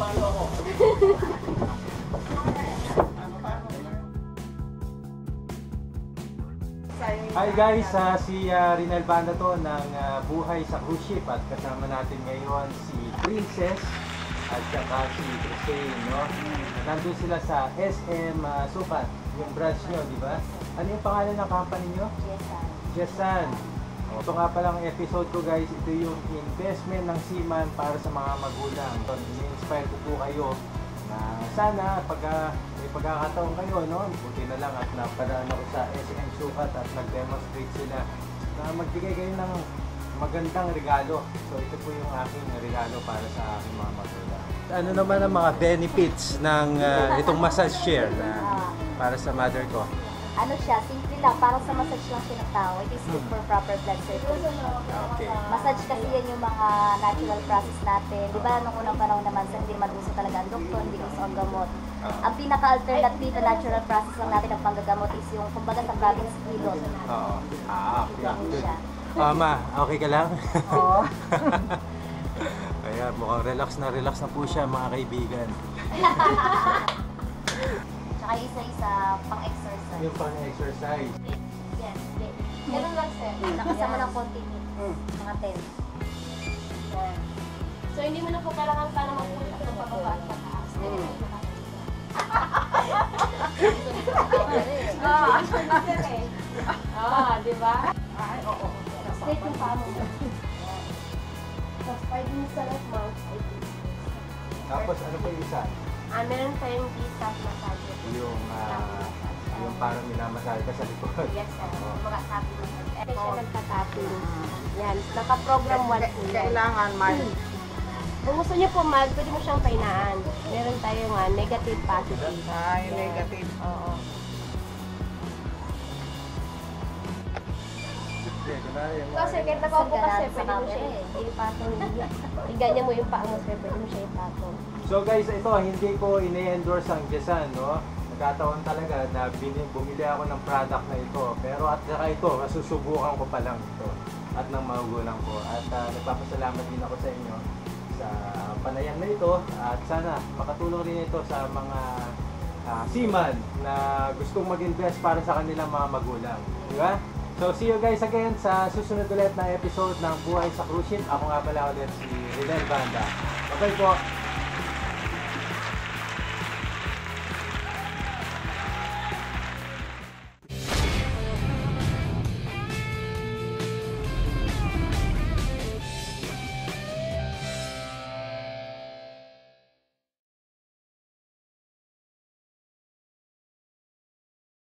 Papalo ako. Hi guys, uh, si ah, uh, Rinal Banda to ng uh, Buhay sa Cruise Ship at kasama natin ngayon si Princess at saka si Christine, no? Nandun sila sa SM uh, Supat, yung branch nyo, di ba? Ano yung pangalan ng company nyo? Jessan. Jessan. Ito nga palang episode ko guys, ito yung investment ng seaman para sa mga magulang. So, ini-inspire ko po kayo na sana pag ah, may pagkakataon kayo, no? Buti na lang at napadaan ako sa SM Sukat at nag-demonstrate sila na magbigay kayo ng magandang regalo. So ito po yung aking regalo para sa aking mga magulang. Ano naman ang mga benefits ng ah, itong massage chair na para sa mother ko? Ano siya, simple lang, parang sa massage lang siya ng tao. It is good for proper blood circulation. Okay. Massage kasi yan yung mga natural process natin. Di ba, nung unang panahon naman, sa hindi naman uso talaga ang doktor, hindi uso ang gamot. Ang pinaka-alternative na natural process lang natin ng panggagamot is yung, kumbaga sa province pilot. Oo. Ah, okay. Ah, ma, okay ka lang? Oo. Ayan, mukhang relax na relax na po siya mga kaibigan. Yung pang-exercise. Yes, yes. Ganun lang, sir. Nakasama ng konti meat. Mga 10. Yan. So, hindi mo na po kailangan sana magpunta ng pababa at pataas. Ah, sir eh. Ah, di ba? Ay, oo. Straight yung paa mo. Tapos 5 minutes sa left mouth. Tapos ano pa yung isa? Ah, meron tayong D-stop massage. Yung, ah, yung parang minamasahe ka sa likod. Yes, sir. Oo. Mga tapping massage. Ito siya nagpa-tapping. Yan. Naka-program one po. Kailangan man. Kung gusto niyo po mag, pwede mo siyang painaan. Meron tayong ah, negative, positive. Ay, negative. Oo. Yung mga- Kasi kahit nakaupo kasi, Sa pwede mo siya eh. ipatong. Iganyan mo yung paa mo, sir. Pwede mo siya ipatong. So guys, ito hindi ko ini-endorse ang Jesan, no? Nagkataon talaga na bumili ako ng product na ito. Pero at saka ito, masusubukan ko pa lang ito. At ng magulang ko. At ah, nagpapasalamat din ako sa inyo sa panayam na ito. At sana makatulong rin ito sa mga ah, seaman na gustong mag-invest para sa kanilang mga magulang. Di ba? So see you guys again sa susunod ulit na episode ng Buhay sa Cruise. Ako nga pala ulit si Rinel Banda. Bye-bye po!